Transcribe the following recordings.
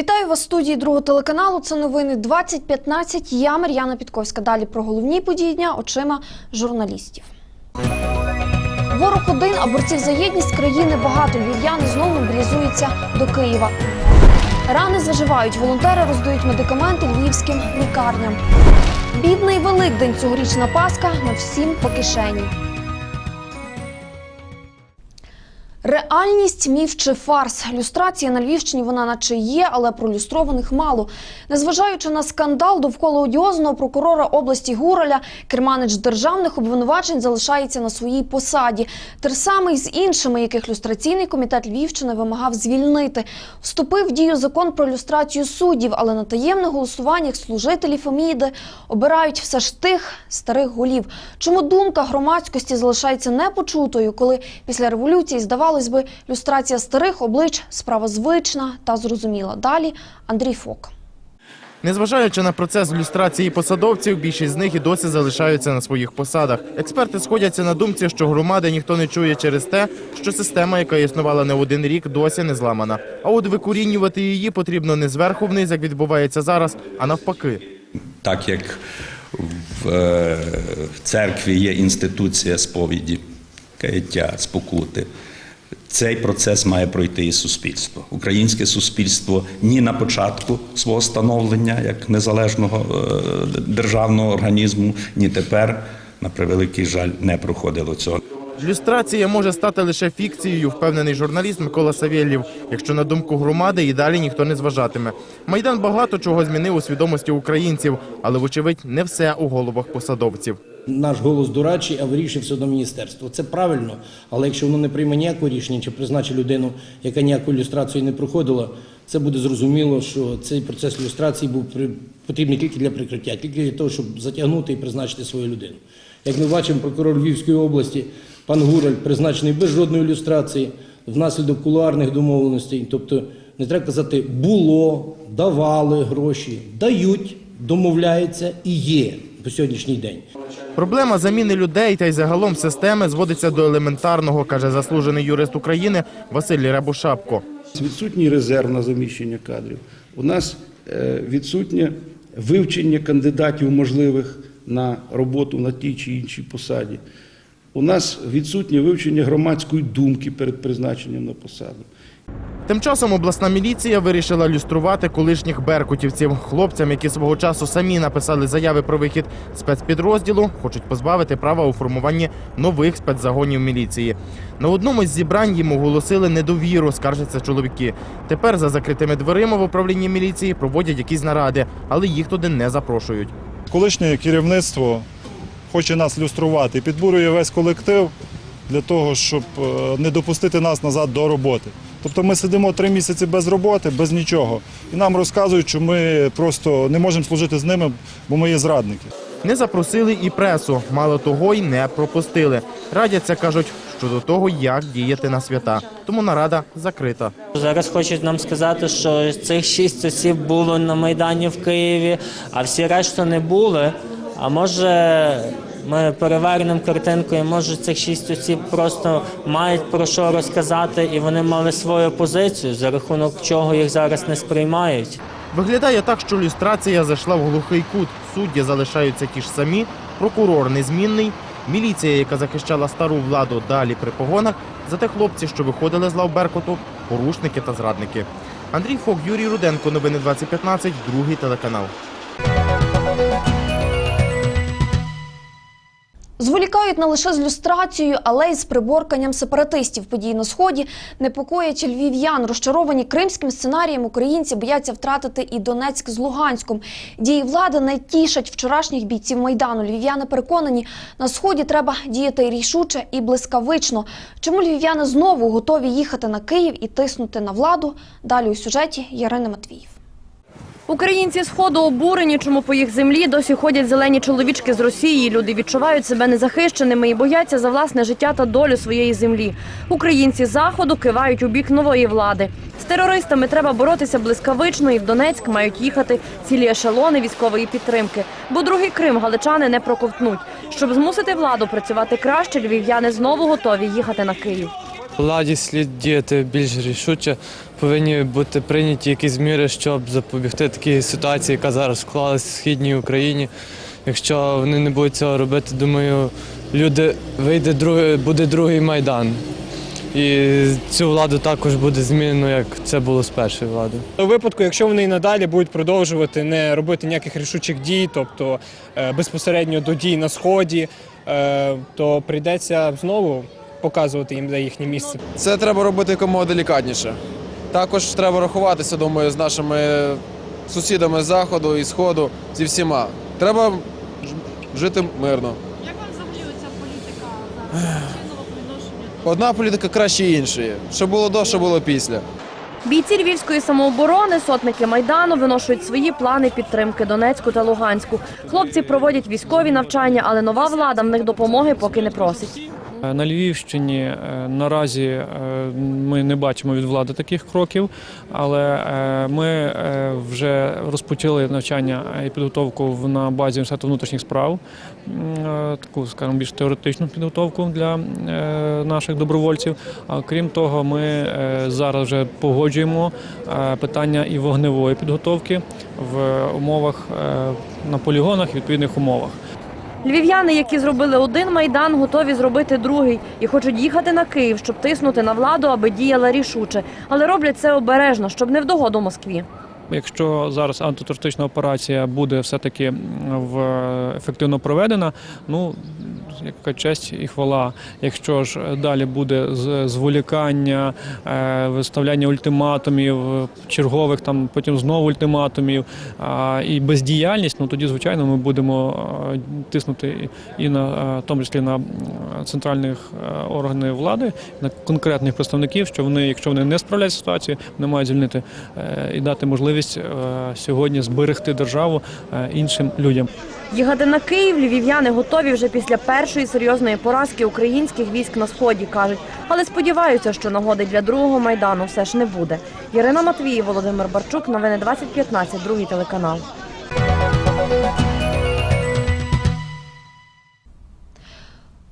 Вітаю вас в студії другого телеканалу. Це новини 2015. Я Мар'яна Підковська. Далі про головні події дня очима журналістів. Ворог один, а борців за єдність країни багато. Львів'яни знову мобілізуються до Києва. Рани заживають. Волонтери роздають медикаменти львівським лікарням. Бідний Великдень цьогорічна Пасха на всім по кишені. Реальність, міф чи фарс. Люстрація на Львівщині вона наче є, але про люстрованих мало. Незважаючи на скандал довкола одіозного прокурора області Гураля, керманич державних обвинувачень залишається на своїй посаді. Те ж саме з іншими, яких люстраційний комітет Львівщини вимагав звільнити. Вступив в дію закон про люстрацію суддів, але на таємних голосуваннях служителі Феміди обирають все ж тих старих голів. Чому думка громадськості залишається непочутою, коли після революції здавалось би, люстрація старих облич справа звична та зрозуміла. Далі Андрій Фок. Незважаючи на процес люстрації посадовців, більшість з них і досі залишаються на своїх посадах. Експерти сходяться на думці, що громади ніхто не чує через те, що система, яка існувала не один рік, досі не зламана. А от викорінювати її потрібно не зверху вниз, як відбувається зараз, а навпаки. так як в е, в церкві є інституція сповіді, каяття, спокути. Цей процес має пройти і суспільство. Українське суспільство ні на початку свого становлення як незалежного е, державного організму, ні тепер, на превеликий жаль, не проходило цього. Люстрація може стати лише фікцією, впевнений журналіст Микола Савєлєв, якщо на думку громади і далі ніхто не зважатиме. Майдан багато чого змінив у свідомості українців, але вочевидь не все у головах посадовців. Наш голос дорадчий, а вирішив все одно міністерство. Це правильно, але якщо воно не прийме ніякого рішення чи призначить людину, яка ніяку ілюстрацію не проходила, це буде зрозуміло, що цей процес ілюстрації був потрібний тільки для прикриття, тільки для того, щоб затягнути і призначити свою людину. Як ми бачимо, прокурор Львівської області, пан Гураль, призначений без жодної ілюстрації, внаслідок кулуарних домовленостей. Тобто, не треба казати було, давали гроші, дають, домовляється і є по сьогоднішній день. Проблема заміни людей та й загалом системи зводиться до елементарного, каже заслужений юрист України Василь Рябушапко. Відсутній резерв на заміщення кадрів. У нас е, відсутнє вивчення кандидатів можливих на роботу на тій чи іншій посаді. У нас відсутнє вивчення громадської думки перед призначенням на посаду. Тим часом обласна міліція вирішила люструвати колишніх беркутівців. Хлопцям, які свого часу самі написали заяви про вихід спецпідрозділу, хочуть позбавити права у формуванні нових спецзагонів міліції. На одному з зібрань їм оголосили недовіру, скаржаться чоловіки. Тепер за закритими дверима в управлінні міліції проводять якісь наради, але їх туди не запрошують. Колишнє керівництво хоче нас люструвати і підбурює весь колектив для того, щоб е, не допустити нас назад до роботи. Тобто ми сидимо три місяці без роботи, без нічого. І нам розказують, що ми просто не можемо служити з ними, бо ми є зрадники. Не запросили і пресу, мало того й не пропустили. Радяться, кажуть, щодо того, як діяти на свята. Тому нарада закрита. Зараз хочуть нам сказати, що цих шість осіб було на Майдані в Києві, а всі решта не були. А може ми перевернемо картинку, і може цих шість осіб просто мають про що розказати, і вони мали свою позицію, за рахунок чого їх зараз не сприймають. Виглядає так, що люстрація зайшла в глухий кут. Судді залишаються ті ж самі, прокурор незмінний, міліція, яка захищала стару владу далі при погонах, зате хлопці, що виходили з лав Беркуту, порушники та зрадники. Андрій Фок, Юрій Руденко, новини 2015, другий телеканал. Зволікають не лише з люстрацією, але й з приборканням сепаратистів. Події на сході непокоять львів'ян. Розчаровані кримським сценарієм українці бояться втратити і Донецьк з Луганськом. Дії влади не тішать вчорашніх бійців майдану. Львів'яни переконані, на сході треба діяти рішуче і блискавично. Чому львів'яни знову готові їхати на Київ і тиснути на владу? Далі у сюжеті Ярини Матвіїв. Українці сходу обурені, чому по їх землі досі ходять зелені чоловічки з Росії. Люди відчувають себе незахищеними і бояться за власне життя та долю своєї землі. Українці заходу кивають у бік нової влади. З терористами треба боротися блискавично, і в Донецьк мають їхати цілі ешелони військової підтримки. Бо другий Крим галичани не проковтнуть. Щоб змусити владу працювати краще, львів'яни знову готові їхати на Київ. Владі слід діяти більш рішуче. Повинні бути прийняті якісь міри, щоб запобігти такій ситуації, яка зараз склалась в східній Україні. Якщо вони не будуть цього робити, думаю, люди вийде другий, буде другий майдан. І цю владу також буде змінено, як це було з першою владою. У випадку, якщо вони і надалі будуть продовжувати не робити ніяких рішучих дій, тобто е, безпосередньо до дій на сході, е, то прийдеться знову показувати їм, де їхнє місце. Це треба робити якомога делікатніше. Також треба рахуватися, думаю, з нашими сусідами з заходу і сходу, зі всіма. Треба ж- жити мирно. Як вам взагалі ця політика зараз? Одна політика краще іншої. Що було до, що було після. Бійці львівської самооборони, сотники майдану виношують свої плани підтримки Донецьку та Луганську. Хлопці проводять військові навчання, але нова влада в них допомоги поки не просить. На Львівщині е, наразі е, ми не бачимо від влади таких кроків, але е, ми е, вже розпочали навчання і підготовку на базі Університету внутрішніх справ, е, таку, скажімо, більш теоретичну підготовку для е, наших добровольців. А крім того, ми е, зараз вже погоджуємо е, питання і вогневої підготовки в умовах е, на полігонах, і відповідних умовах. Львів'яни, які зробили один майдан, готові зробити другий і хочуть їхати на Київ, щоб тиснути на владу, аби діяла рішуче. Але роблять це обережно, щоб не вдогоду Москві. Якщо зараз антитерористична операція буде все-таки в ефективно проведена, ну яка честь і хвала. Якщо ж далі буде зволікання, е, виставляння ультиматумів, чергових там потім знову ультиматумів і бездіяльність, ну тоді звичайно ми будемо е, тиснути і на е, тому числі на центральних органи влади, на конкретних представників, що вони, якщо вони не справляються з ситуацією, вони мають звільнити і дати можливість е, сьогодні зберегти державу е, іншим людям. Їхати на Київ львів'яни готові вже після першої серйозної поразки українських військ на сході, кажуть. Але сподіваються, що нагоди для другого майдану все ж не буде. Ірина Матвій, Володимир Барчук, новини 2015, другий телеканал.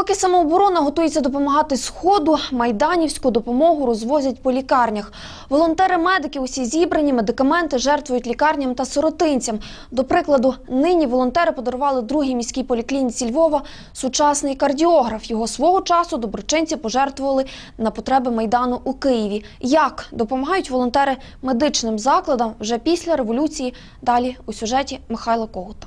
Поки самооборона готується допомагати сходу, майданівську допомогу розвозять по лікарнях. Волонтери-медики усі зібрані, медикаменти жертвують лікарням та сиротинцям. До прикладу, нині волонтери подарували другій міській поліклініці Львова сучасний кардіограф. Його свого часу доброчинці пожертвували на потреби майдану у Києві. Як допомагають волонтери медичним закладам вже після революції? Далі у сюжеті Михайла Когута.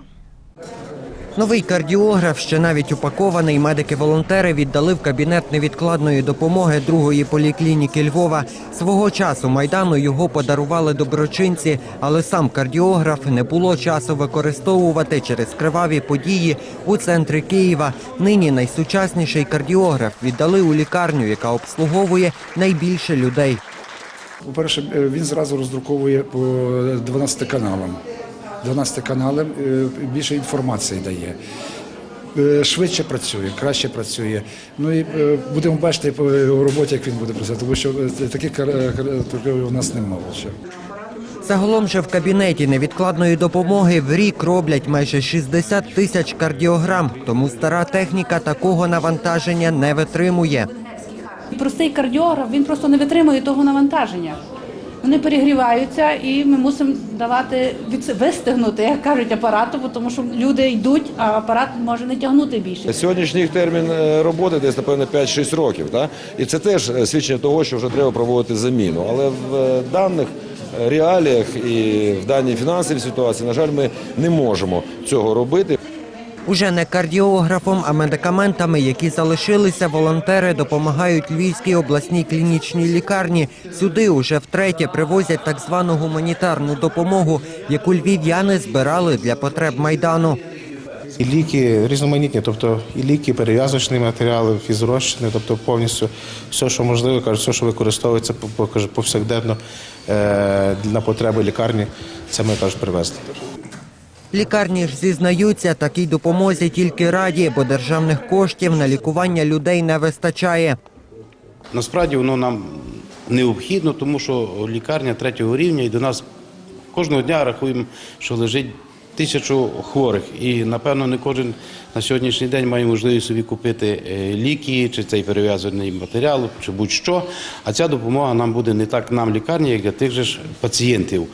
Новий кардіограф, ще навіть упакований, медики-волонтери віддали в кабінет невідкладної допомоги другої поліклініки Львова. Свого часу майдану його подарували доброчинці, але сам кардіограф не було часу використовувати через криваві події у центрі Києва. Нині найсучасніший кардіограф віддали у лікарню, яка обслуговує найбільше людей. По-перше, е, він зразу роздруковує по 12 каналам. 12 каналам е, більше інформації дає. Е, Швидше працює, краще працює. Ну і е, будемо бачити по роботі, як він буде працювати, тому що таких у нас немає ще. Загалом же в кабінеті невідкладної допомоги в рік роблять майже 60 тисяч кардіограм, тому стара техніка такого навантаження не витримує. Простий кардіограф він просто не витримує того навантаження. Вони перегріваються, і ми мусимо давати від вистигнути, як кажуть, апарату, тому що люди йдуть, а апарат може не тягнути більше. Сьогоднішній термін е, роботи десь, напевно, 5-6 років. Да? І це теж е, свідчення того, що вже треба проводити заміну. Але в е, даних реаліях і в даній фінансовій ситуації, на жаль, ми не можемо цього робити. Уже не кардіографом, а медикаментами, які залишилися, волонтери допомагають Львівській обласній клінічній лікарні. Сюди уже втретє привозять так звану гуманітарну допомогу, яку львів'яни збирали для потреб майдану. І ліки різноманітні, тобто і ліки, перев'язочні матеріали, фізрозчини, тобто повністю все, що можливо, кажуть, все, що використовується по- по- повсякденно е, на потреби лікарні, це ми кажуть, привезли. Лікарні ж зізнаються, такій допомозі тільки раді, бо державних коштів на лікування людей не вистачає. Насправді воно нам необхідно, тому що лікарня третього рівня і до нас кожного дня рахуємо, що лежить тисячу хворих. І напевно не кожен на сьогоднішній день має можливість собі купити е, ліки, чи цей перев'язаний матеріал, чи будь-що. А ця допомога нам буде не так нам лікарні, як для тих же ж пацієнтів.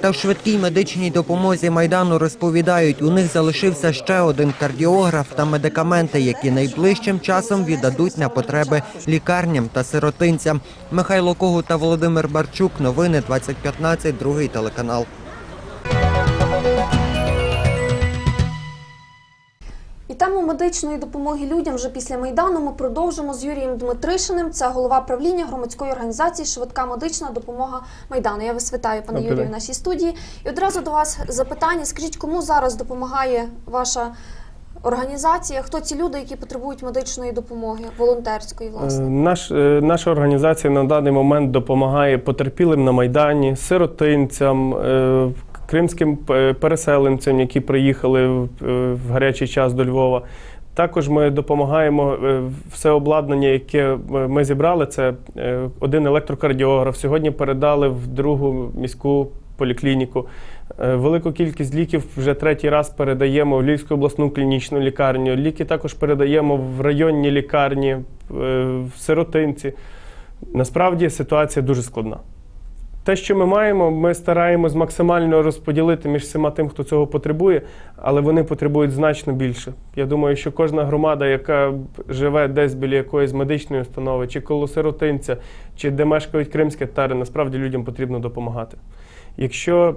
Та в швидкій медичній допомозі Майдану розповідають, у них залишився ще один кардіограф та медикаменти, які найближчим часом віддадуть на потреби лікарням та сиротинцям. Михайло Когут та Володимир Барчук. Новини 2015, другий телеканал. Тему медичної допомоги людям вже після майдану ми продовжимо з Юрієм Дмитришиним. Це голова правління громадської організації Швидка медична допомога майдану. Я вас вітаю, пане Добрий Юрію, в нашій студії. І одразу до вас запитання: скажіть, кому зараз допомагає ваша організація? Хто ці люди, які потребують медичної допомоги, волонтерської, Е, власне? Наш, е, наша організація на даний момент допомагає потерпілим на Майдані, сиротинцям, е, кримським е, переселенцям, які приїхали в е, гарячий час до Львова. Також ми допомагаємо е, все обладнання, яке ми зібрали. Це один електрокардіограф. Сьогодні передали в другу міську поліклініку. Велику кількість ліків вже третій раз передаємо в Львівську обласну клінічну лікарню. Ліки також передаємо в районні лікарні, в сиротинці. Насправді ситуація дуже складна. Те, що ми маємо, ми стараємось максимально розподілити між всіма тим, хто цього потребує, але вони потребують значно більше. Я думаю, що кожна громада, яка живе десь біля якоїсь медичної установи, чи коло сиротинця, чи де мешкають кримські татари, насправді людям потрібно допомагати. Якщо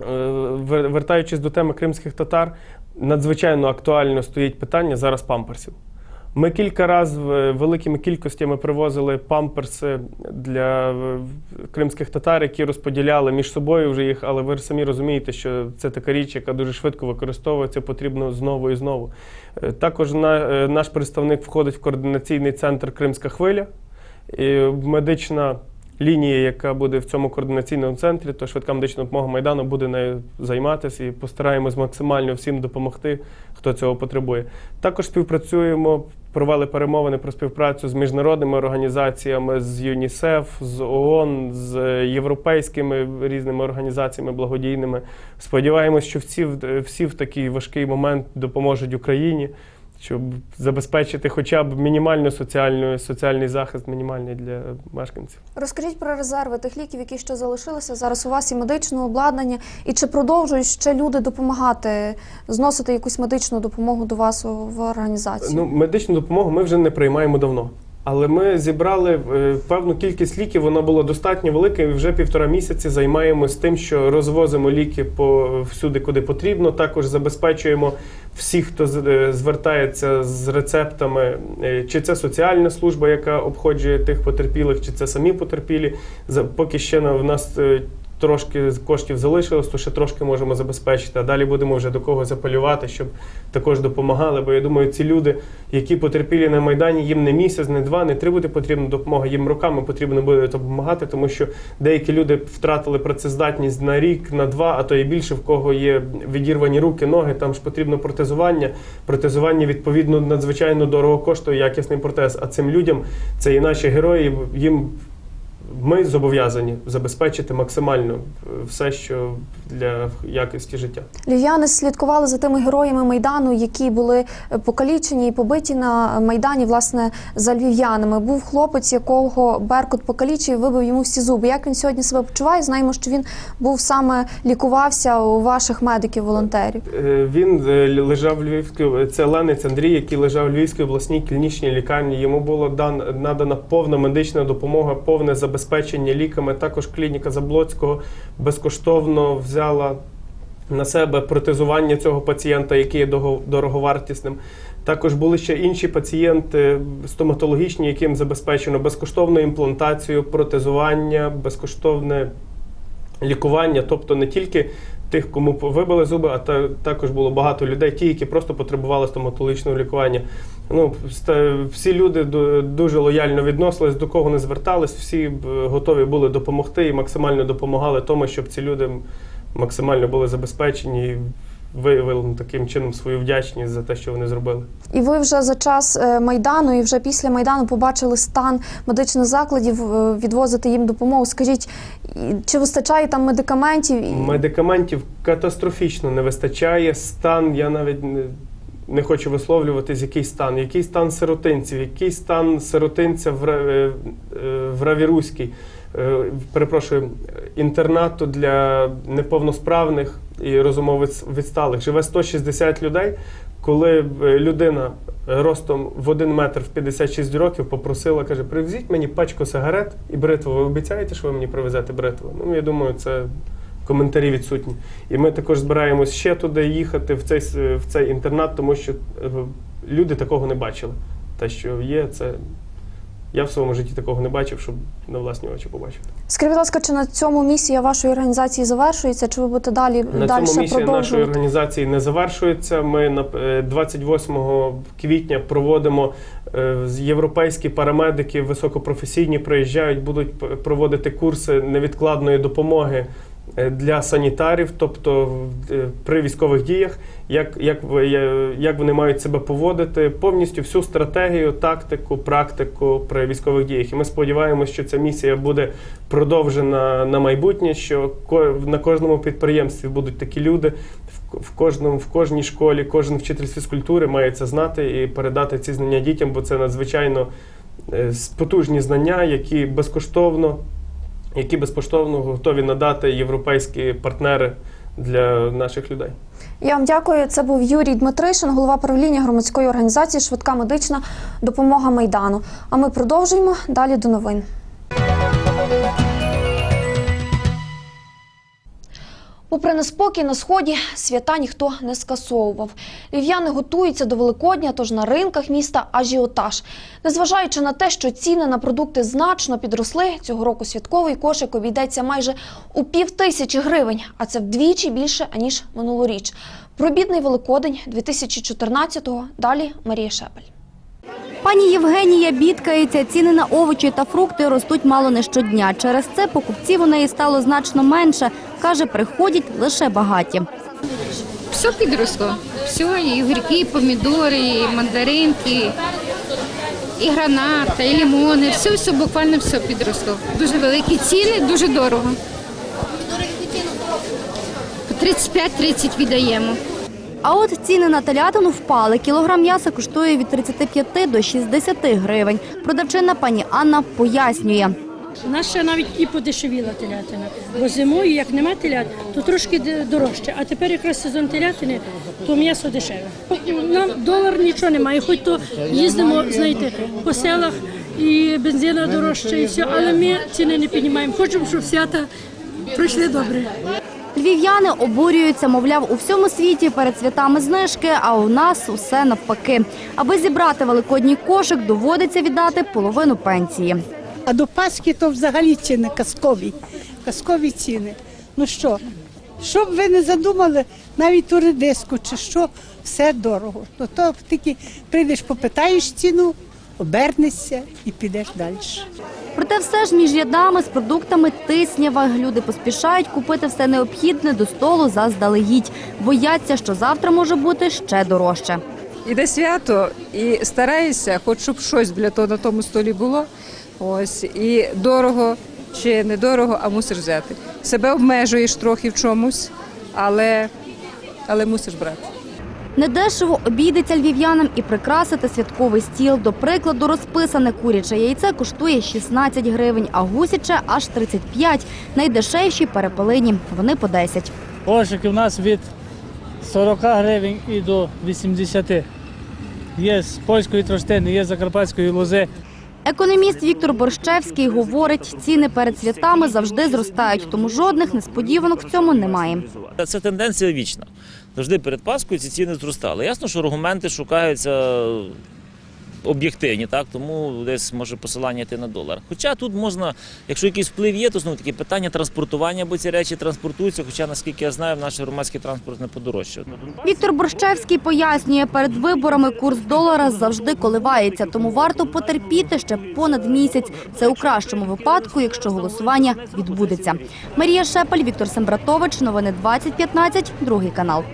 Е, Вертаючись до теми кримських татар, надзвичайно актуально стоїть питання зараз памперсів. Ми кілька разів великими кількостями привозили памперси для е, кримських татар, які розподіляли між собою вже їх, але ви самі розумієте, що це така річ, яка дуже швидко використовується, потрібно знову і знову. Е, Також на- е, наш представник входить в координаційний центр Кримська хвиля. Медична лінія, яка буде в цьому координаційному центрі, то швидка медична допомога Майдану буде нею займатися і постараємось максимально всім допомогти, хто цього потребує. Також співпрацюємо, провели перемовини про співпрацю з міжнародними організаціями, з ЮНІСЕФ, з ООН, з європейськими різними організаціями благодійними. Сподіваємось, що всі, всі в такий важкий момент допоможуть Україні. Щоб забезпечити хоча б мінімальну соціальну, соціальний захист, мінімальний для мешканців. Розкажіть про резерви тих ліків, які ще залишилися зараз у вас і медичне обладнання, і чи продовжують ще люди допомагати зносити якусь медичну допомогу до вас в організацію? Ну, медичну допомогу ми вже не приймаємо давно. Але ми зібрали е, певну кількість ліків, вона була достатньо велика, і вже півтора місяці займаємось тим, що розвозимо ліки по всюди, куди потрібно. Також забезпечуємо всіх, хто е, звертається з рецептами, е, чи це соціальна служба, яка обходжує тих потерпілих, чи це самі потерпілі. Поки ще в нас трошки коштів залишилось, то ще трошки можемо забезпечити. А далі будемо вже до когось апелювати, щоб також допомагали. Бо я думаю, ці люди, які потерпілі на Майдані, їм не місяць, не два, не три буде потрібна допомога, їм роками потрібно буде допомагати, тому що деякі люди втратили працездатність на рік, на два, а то і більше, в кого є відірвані руки, ноги. Там ж потрібно протезування. Протезування відповідно надзвичайно дорого коштує якісний протез. А цим людям це і наші герої. Їм ми зобов'язані забезпечити максимально е, все, що для якості життя. Львів'яни слідкували за тими героями майдану, які були е, покалічені і побиті на майдані, власне, за львів'янами. Був хлопець, якого Беркут покалічив, вибив йому всі зуби. Як він сьогодні себе почуває? Знаємо, що він був саме лікувався у ваших медиків-волонтерів. Е, Він лежав в Львівській, це Ленець Андрій, який лежав в Львівській обласній клінічній лікарні. Йому була дан, надана повна медична допомога, повне забезпечення ліками. Також клініка Заблоцького безкоштовно взяла на себе протезування цього пацієнта, який є дороговартісним. Також були ще інші пацієнти стоматологічні, яким забезпечено безкоштовну імплантацію, протезування, безкоштовне лікування, тобто не тільки тих, кому вибили зуби, а та, також було багато людей, ті, які просто потребували стоматологічного лікування. Ну, всі люди дуже лояльно відносились, до кого не звертались, всі готові були допомогти і максимально допомагали тому, щоб ці люди максимально були забезпечені. Виявили таким чином свою вдячність за те, що вони зробили. І ви вже за час е, майдану і вже після майдану побачили стан медичних закладів, е, відвозити їм допомогу. Скажіть, чи вистачає там медикаментів? Медикаментів катастрофічно не вистачає. Стан, я навіть не, хочу висловлюватись, який стан, який стан сиротинців, який стан сиротинця в, е, е, в Равіруській, е, перепрошую, інтернату для неповносправних і розумово відсталих. Живе 160 людей. Коли людина ростом в 1 метр в 56 років попросила, каже, привезіть мені пачку сигарет і бритву. Ви обіцяєте, що ви мені привезете бритву? Ну, я думаю, це коментарі відсутні. І ми також збираємось ще туди їхати, в цей, в цей інтернат, тому що е, люди такого не бачили. Те, що є, це. Я в своєму житті такого не бачив, щоб на власні очі побачити. Скажіть, будь ласка, чи на цьому місія вашої організації завершується? Чи ви будете далі На далі цьому місія нашої організації не завершується. Ми на е, 28 квітня проводимо е, європейські парамедики високопрофесійні приїжджають, будуть проводити курси невідкладної допомоги е, для санітарів, тобто е, при військових діях, як, як, е, як вони мають себе поводити, повністю всю стратегію, тактику, практику при військових діях. І ми сподіваємося, що ця місія буде продовжена на майбутнє, що на кожному підприємстві будуть такі люди. В, в кожному, в кожній школі, кожен вчитель фізкультури має це знати і передати ці знання дітям, бо це надзвичайно е, потужні знання, які безкоштовно, які безкоштовно готові надати європейські партнери для наших людей. Я вам дякую. Це був Юрій Дмитришин, голова правління громадської організації Швидка медична допомога Майдану. А ми продовжуємо далі до новин. Попри неспокій на сході, свята ніхто не скасовував. Львів'яни готуються до Великодня, тож на ринках міста ажіотаж. Незважаючи на те, що ціни на продукти значно підросли, цього року святковий кошик обійдеться майже у пів тисячі гривень, а це вдвічі більше аніж минулоріч. Про бідний Великодень 2014-го. Далі Марія Шепель. Пані Євгенія бідкається. Ціни на овочі та фрукти ростуть мало не щодня. Через це покупців у неї стало значно менше. Каже, приходять лише багаті. Все підросло. Все, і огірки, і помідори, і мандаринки, і граната, і лимони. Все, все, буквально все підросло. Дуже великі ціни, дуже дорого. По 35-30 віддаємо. А от ціни на телятину впали. Кілограм м'яса коштує від 35 до 60 гривень. Продавчина пані Анна пояснює. У ще навіть і подешевіла телятина. Бо зимою, як нема телят, то трошки дорожче. А тепер якраз сезон телятини, то м'ясо дешеве. Нам долар нічого немає, хоч то їздимо, знаєте, по селах і бензина дорожче, і все, але ми ціни не піднімаємо. Хочемо, щоб свята пройшли добре. Львів'яни обурюються, мовляв, у всьому світі перед святами знижки, а у нас усе навпаки. Аби зібрати великодній кошик, доводиться віддати половину пенсії. А до Пасхи то взагалі ціни казкові. Казкові ціни. Ну що, що б ви не задумали, навіть ту редиску чи що, все дорого. То, то тільки прийдеш, попитаєш ціну, обернешся і підеш далі. Проте все ж між рядами з продуктами тиснява. Люди поспішають купити все необхідне до столу заздалегідь. Бояться, що завтра може бути ще дорожче. Іде свято і стараєшся, хоч щоб щось для того на тому столі було. Ось і дорого чи недорого, а мусиш взяти. Себе обмежуєш трохи в чомусь, але, але мусиш брати. Недешево обійдеться львів'янам і прикрасити святковий стіл. До прикладу, розписане куряче яйце коштує 16 гривень, а гусяче – аж 35. Найдешевші перепелині – вони по 10. Кошики у нас від 40 гривень і до 80. Є з польської тростини, є з закарпатської лози. Економіст Віктор Борщевський говорить, ціни перед святами завжди зростають, тому жодних несподіванок в цьому немає. Це тенденція вічна. Завжди перед Паскою ці ціни зростали. Ясно, що аргументи шукаються об'єктивні, так тому десь може посилання йти на долар. Хоча тут можна, якщо якийсь вплив є, то знову таки питання транспортування, бо ці речі транспортуються. Хоча, наскільки я знаю, в наш громадський транспорт не подорожчав. Віктор Борщевський пояснює, перед виборами курс долара завжди коливається, тому варто потерпіти ще понад місяць. Це у кращому випадку, якщо голосування відбудеться. Марія Шепель, Віктор Сембратович, новини 2015, другий канал.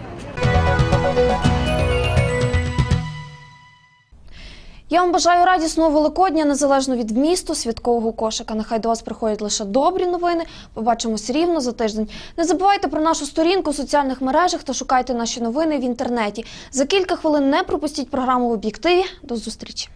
Я вам бажаю радісного Великодня, незалежно від місту, святкового кошика. Нехай до вас приходять лише добрі новини. Побачимось рівно за тиждень. Не забувайте про нашу сторінку у соціальних мережах та шукайте наші новини в інтернеті. За кілька хвилин не пропустіть програму в об'єктиві. До зустрічі.